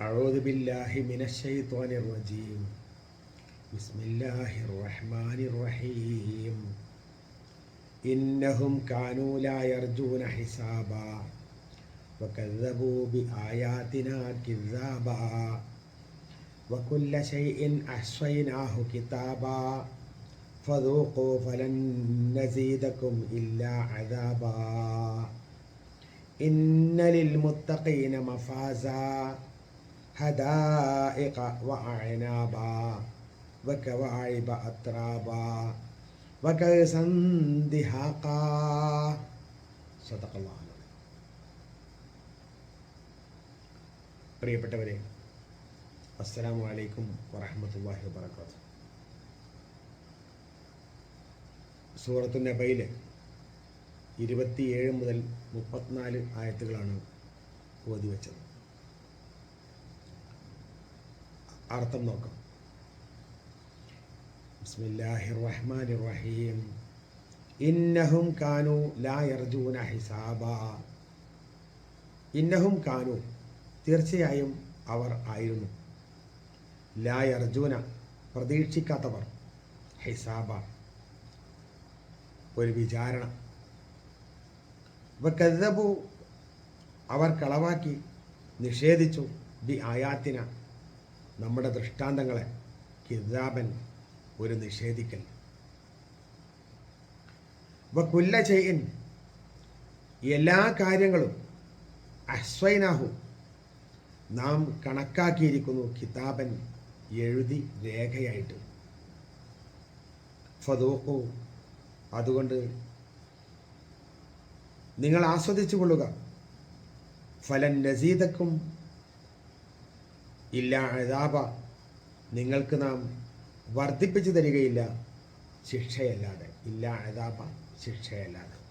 أعوذ بالله من الشيطان الرجيم بسم الله الرحمن الرحيم إنهم كانوا لا يرجون حسابا وكذبوا بآياتنا كذابا وكل شيء أحصيناه كتابا فذوقوا فلن نزيدكم إلا عذابا إن للمتقين مفازا ഹദാഇഖ വഅനാബ വകവാഇബ അത്രാബ വകസൻ ദിഹാഖ സദഖല്ലാഹു പ്രിയപ്പെട്ടവരെ അസ്സലാമു അലൈക്കും വറഹമത്തല്ലാഹി വബർക്കാത്തു സൂറത്തു നബയിൽ ഇരുപത്തിയേഴ് മുതൽ മുപ്പത്തിനാല് ആയത്തുകളാണ് ഓതി വെച്ചത്. അർത്ഥം നോക്കാം. ബിസ്മില്ലാഹിർ റഹ്മാനിർ റഹീം ഇന്നഹും കാനു ലാ യർജൂന ഹിസാബ. ഇന്നഹും കാനു തീർച്ചയായും അവർ ആയിരുന്നു. ലാ യർജൂന പ്രതീക്ഷിക്കാത്തവർ ഹിസാബ. ഒരു വിചാരണ. വക്കذبു അവർ കളവാക്കി നിഷേധിച്ചു ബി ആയാത്തിന. നമ്മുടെ ദൃഷ്ടാന്തങ്ങളെ കിതാബൻ ഒരു നിഷേധിക്കൽ. വക്കുല്ല ചെയ്യൻ എല്ലാ കാര്യങ്ങളും അശ്വൈനാഹു നാം കണക്കാക്കിയിരിക്കുന്നു കിതാബൻ എഴുതി രേഖയായിട്ട്. ഫതോക്കു അതുകൊണ്ട് നിങ്ങൾ ആസ്വദിച്ചു കൊള്ളുക. ഫലൻ നസീദക്കും ഇല്ല അതാപ നിങ്ങൾക്ക് നാം വർദ്ധിപ്പിച്ചു തരികയില്ല. ശിക്ഷയല്ലാതെ. ഇല്ല അതാപ ശിക്ഷയല്ലാതെ.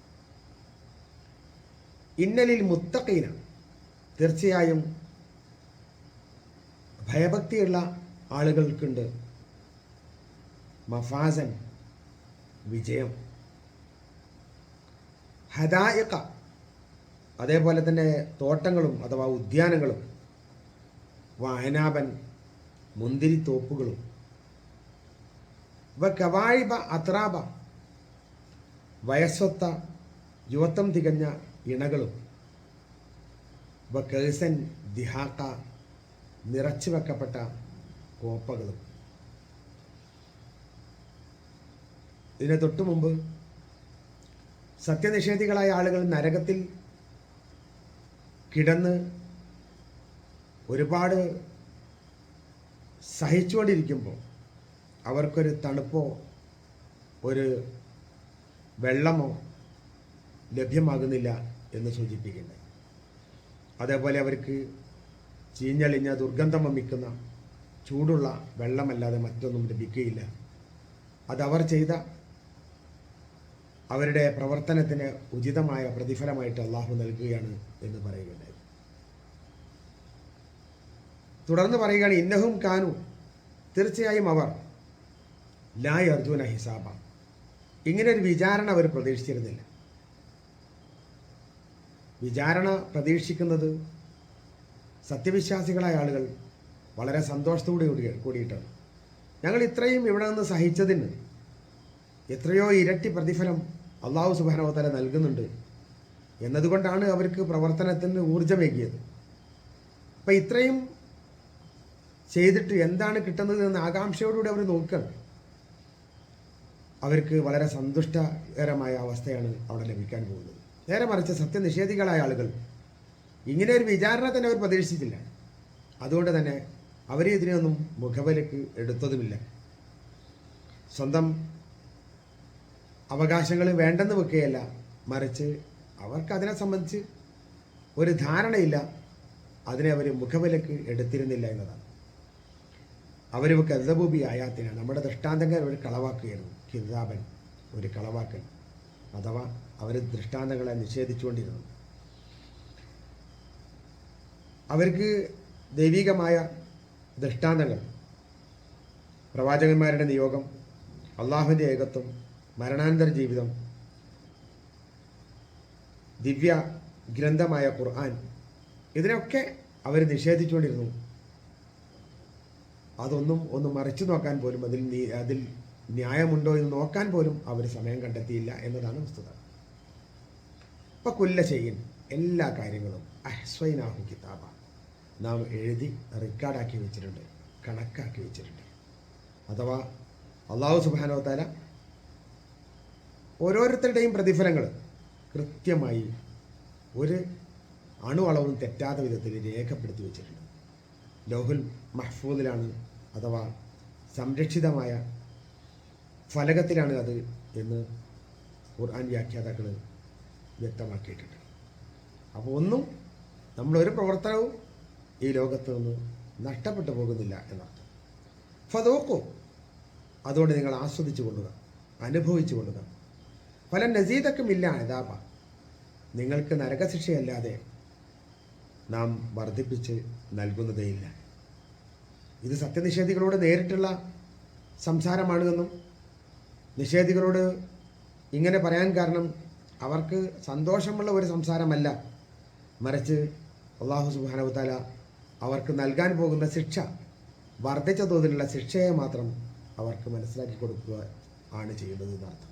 ഇന്നലിൽ മുത്തക്കീന തീർച്ചയായും ഭയഭക്തിയുള്ള ആളുകൾക്കുണ്ട്. മഫാസൻ വിജയം. ഹദായക്ക അതേപോലെ തന്നെ തോട്ടങ്ങളും അഥവാ ഉദ്യാനങ്ങളും വായനാപൻ മുന്തിരിത്തോപ്പുകളും വ കവാഴിബ അത്രാബ വയസ്സൊത്ത യുവത്വം തികഞ്ഞ ഇണകളും. വ കേസൻ ദിഹാക്ക നിറച്ചു വെക്കപ്പെട്ട കോപ്പകളും. ഇതിന് തൊട്ടു മുമ്പ് സത്യനിഷേധികളായ ആളുകൾ നരകത്തിൽ കിടന്ന് ഒരുപാട് സഹിച്ചുകൊണ്ടിരിക്കുമ്പോൾ അവർക്കൊരു തണുപ്പോ ഒരു വെള്ളമോ ലഭ്യമാകുന്നില്ല എന്ന് സൂചിപ്പിക്കുന്നത്. അതേപോലെ അവർക്ക് ചീഞ്ഞളിഞ്ഞ ദുർഗന്ധം വമിക്കുന്ന ചൂടുള്ള വെള്ളമല്ലാതെ മറ്റൊന്നും ലഭിക്കുകയില്ല. അതവർ ചെയ്ത അവരുടെ പ്രവർത്തനത്തിന് ഉചിതമായ പ്രതിഫലമായിട്ട് അള്ളാഹു നൽകുകയാണ് എന്ന് പറയുകയുണ്ടായി. തുടർന്ന് പറയുകയാണ് ഇന്നഹും കാനു. തീർച്ചയായും അവർ ലായ് അർജുന ഹിസാബ. ഇങ്ങനെ ഒരു വിചാരണ അവർ പ്രതീക്ഷിച്ചിരുന്നില്ല. വിചാരണ പ്രതീക്ഷിക്കുന്നത് സത്യവിശ്വാസികളായ ആളുകൾ വളരെ സന്തോഷത്തോടെ കൂടി കൂടിയിട്ടാണ്. ഞങ്ങൾ ഇത്രയും ഇവിടെ നിന്ന് സഹിച്ചതിന് എത്രയോ ഇരട്ടി പ്രതിഫലം അള്ളാഹു സുബാനവത്തല നൽകുന്നുണ്ട് എന്നതുകൊണ്ടാണ് അവർക്ക് പ്രവർത്തനത്തിന് ഊർജമേകിയത് അപ്പം ഇത്രയും ചെയ്തിട്ട് എന്താണ് കിട്ടുന്നത് എന്ന ആകാംക്ഷയോടുകൂടി അവർ നോക്കുകയാണ്. അവർക്ക് വളരെ സന്തുഷ്ടകരമായ അവസ്ഥയാണ് അവിടെ ലഭിക്കാൻ പോകുന്നത്. നേരെ മറിച്ച് സത്യനിഷേധികളായ ആളുകൾ ഇങ്ങനെ ഒരു വിചാരണ തന്നെ അവർ പ്രതീക്ഷിച്ചില്ല അതുകൊണ്ട് തന്നെ അവരെ ഇതിനെയൊന്നും മുഖവിലക്ക് എടുത്തതുമില്ല. സ്വന്തം അവകാശങ്ങൾ വേണ്ടെന്ന് വെക്കുകയല്ല മറിച്ച് അവർക്ക് അതിനെ സംബന്ധിച്ച് ഒരു ധാരണയില്ല. അതിനെ അവർ മുഖവിലക്ക് എടുത്തിരുന്നില്ല എന്നതാണ്. അവർ കരുതഭൂപി ആയാത്തിന് നമ്മുടെ ദൃഷ്ടാന്തങ്ങൾ അവർ കളവാക്കുകയായിരുന്നു. കിതാബൻ ഒരു കളവാക്കൽ അഥവാ അവർ ദൃഷ്ടാന്തങ്ങളെ നിഷേധിച്ചുകൊണ്ടിരുന്നു. അവർക്ക് ദൈവികമായ ദൃഷ്ടാന്തങ്ങൾ പ്രവാചകന്മാരുടെ നിയോഗം അള്ളാഹുവിന്റെ ഏകത്വം മരണാനന്തര ജീവിതം ദിവ്യ ഗ്രന്ഥമായ ഖുർആൻ ഇതിനൊക്കെ അവർ നിഷേധിച്ചുകൊണ്ടിരുന്നു. അതൊന്നും ഒന്ന് മറിച്ചു നോക്കാൻ പോലും അതിൽ നീ അതിൽ ന്യായമുണ്ടോ എന്ന് നോക്കാൻ പോലും അവർ സമയം കണ്ടെത്തിയില്ല എന്നതാണ് വസ്തുത. ഇപ്പം കുല്ല ചെയ്യൻ എല്ലാ കാര്യങ്ങളും അഹ്സ്വൈനാഹു കിതാബ. നാം എഴുതി റെക്കോർഡാക്കി വെച്ചിട്ടുണ്ട് കണക്കാക്കി വെച്ചിട്ടുണ്ട്. അഥവാ അള്ളാഹു സുബാനോത്താല ഓരോരുത്തരുടെയും പ്രതിഫലങ്ങൾ കൃത്യമായി ഒരു അണുവളവും തെറ്റാത്ത വിധത്തിൽ രേഖപ്പെടുത്തി വെച്ചിട്ടുണ്ട്. ലോഹുൽ മഹ്ഫൂദിലാണ് അഥവാ സംരക്ഷിതമായ ഫലകത്തിലാണ് അത് എന്ന് ഖുർആൻ വ്യാഖ്യാതാക്കൾ വ്യക്തമാക്കിയിട്ടുണ്ട്. അപ്പോൾ ഒന്നും നമ്മളൊരു പ്രവർത്തനവും ഈ ലോകത്ത് നിന്ന് നഷ്ടപ്പെട്ടു പോകുന്നില്ല എന്നർത്ഥം. ഫതോക്കോ അതുകൊണ്ട് നിങ്ങൾ ആസ്വദിച്ചു കൊള്ളുക അനുഭവിച്ചു കൊള്ളുക. പല നസീതക്കുമില്ല അതാപ നിങ്ങൾക്ക് നരകശിക്ഷയല്ലാതെ നാം വർദ്ധിപ്പിച്ച് നൽകുന്നതേയില്ല ഇത് സത്യനിഷേധികളോട് നേരിട്ടുള്ള സംസാരമാണെന്നും നിഷേധികളോട് ഇങ്ങനെ പറയാൻ കാരണം അവർക്ക് സന്തോഷമുള്ള ഒരു സംസാരമല്ല. മറിച്ച് അള്ളാഹു സുബാനവത്താല അവർക്ക് നൽകാൻ പോകുന്ന ശിക്ഷ വർദ്ധിച്ച തോതിലുള്ള ശിക്ഷയെ മാത്രം അവർക്ക് മനസ്സിലാക്കി കൊടുക്കുക ആണ് ചെയ്യുന്നത് എന്നർത്ഥം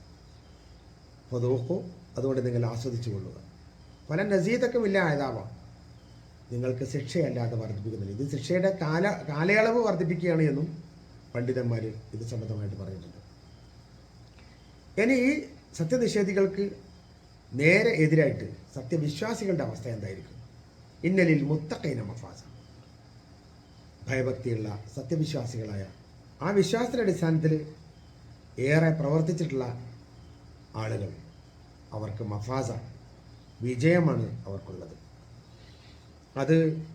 അപ്പോൾ നോക്കൂ അതുകൊണ്ട് നിങ്ങൾ ആസ്വദിച്ചു കൊള്ളുക. പല നസീതൊക്കെ ഇല്ല ആയതാവാം നിങ്ങൾക്ക് ശിക്ഷയല്ലാതെ വർദ്ധിപ്പിക്കുന്നില്ല. ഇത് ശിക്ഷയുടെ കാല കാലയളവ് വർദ്ധിപ്പിക്കുകയാണ് എന്നും പണ്ഡിതന്മാർ ഇത് സംബന്ധമായിട്ട് പറയുന്നുണ്ട്. ഇനി ഈ സത്യനിഷേധികൾക്ക് നേരെ എതിരായിട്ട് സത്യവിശ്വാസികളുടെ അവസ്ഥ എന്തായിരിക്കും? ഇന്നലിൽ മുത്തക്കൈന മഫാസ. ഭയഭക്തിയുള്ള സത്യവിശ്വാസികളായ ആ വിശ്വാസത്തിന്റെ അടിസ്ഥാനത്തിൽ ഏറെ പ്രവർത്തിച്ചിട്ടുള്ള ആളുകൾ അവർക്ക് മഫാസ വിജയമാണ് അവർക്കുള്ളത്. അത്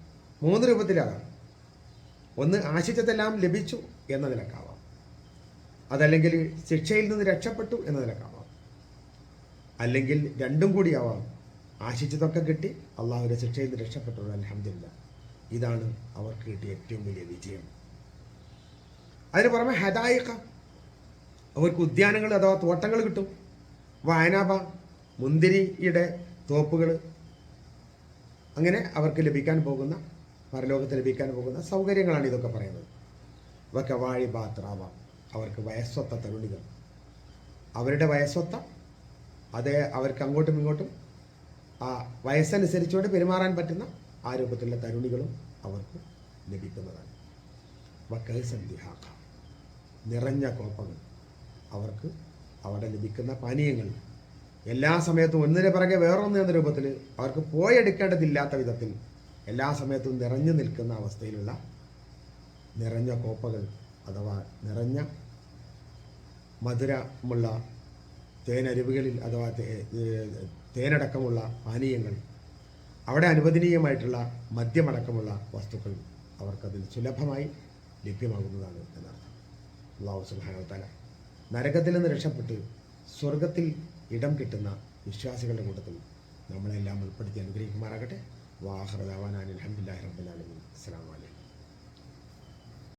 മൂന്ന് രൂപത്തിലാകാം ഒന്ന് ആശിച്ചതെല്ലാം ലഭിച്ചു എന്ന നിലക്കാവാം. അതല്ലെങ്കിൽ ശിക്ഷയിൽ നിന്ന് രക്ഷപ്പെട്ടു എന്ന നിലക്കാവാം. അല്ലെങ്കിൽ രണ്ടും കൂടിയാവാം. ആശിച്ചതൊക്കെ കിട്ടി അള്ളാഹുവിന്റെ ശിക്ഷയിൽ നിന്ന് രക്ഷപ്പെട്ടു. അലഹമില്ല ഇതാണ് അവർക്ക് കിട്ടിയ ഏറ്റവും വലിയ വിജയം. അതിന് പുറമെ ഹദായിക്ക അവർക്ക് ഉദ്യാനങ്ങൾ അഥവാ തോട്ടങ്ങൾ കിട്ടും. വായനാബ മുന്തിരിയുടെ തോപ്പുകൾ അങ്ങനെ അവർക്ക് ലഭിക്കാൻ പോകുന്ന പരലോകത്ത് ലഭിക്കാൻ പോകുന്ന സൗകര്യങ്ങളാണ് ഇതൊക്കെ പറയുന്നത്. ഇവക്കെ വാഴി ബാത്രാവ അവർക്ക് വയസ്സൊത്ത തരുണികൾ. അവരുടെ വയസ്സൊത്ത അത് അവർക്ക് അങ്ങോട്ടും ഇങ്ങോട്ടും ആ വയസ്സനുസരിച്ചുകൊണ്ട് പെരുമാറാൻ പറ്റുന്ന ആ രൂപത്തിലുള്ള തരുണികളും അവർക്ക് ലഭിക്കുന്നതാണ്. വക്കസന്ധിഹാക്ക നിറഞ്ഞ കോപ്പങ്ങൾ അവർക്ക് അവിടെ ലഭിക്കുന്ന പാനീയങ്ങൾ എല്ലാ സമയത്തും ഒന്നിനെ പിറകെ വേറൊന്ന് എന്ന രൂപത്തിൽ അവർക്ക് പോയെടുക്കേണ്ടതില്ലാത്ത വിധത്തിൽ എല്ലാ സമയത്തും നിറഞ്ഞു നിൽക്കുന്ന അവസ്ഥയിലുള്ള നിറഞ്ഞ കോപ്പകൾ അഥവാ നിറഞ്ഞ മധുരമുള്ള തേനരുവികളിൽ അഥവാ തേനടക്കമുള്ള പാനീയങ്ങൾ അവിടെ അനുവദനീയമായിട്ടുള്ള മദ്യമടക്കമുള്ള വസ്തുക്കൾ അവർക്കതിൽ സുലഭമായി ലഭ്യമാകുന്നതാണ് എന്നർത്ഥം. അള്ളാഹു തല നരകത്തിൽ നിന്ന് രക്ഷപ്പെട്ട് സ്വർഗത്തിൽ ഇടം കിട്ടുന്ന വിശ്വാസികളുടെ കൂട്ടത്തിൽ നമ്മളെല്ലാം ഉൾപ്പെടുത്തി അനുഗ്രഹിക്കുമാറാകട്ടെ. വാഹൃദാവാൻ അലഹമില്ലാഹി റബ്ബുലാലമീൻ അസ്സാം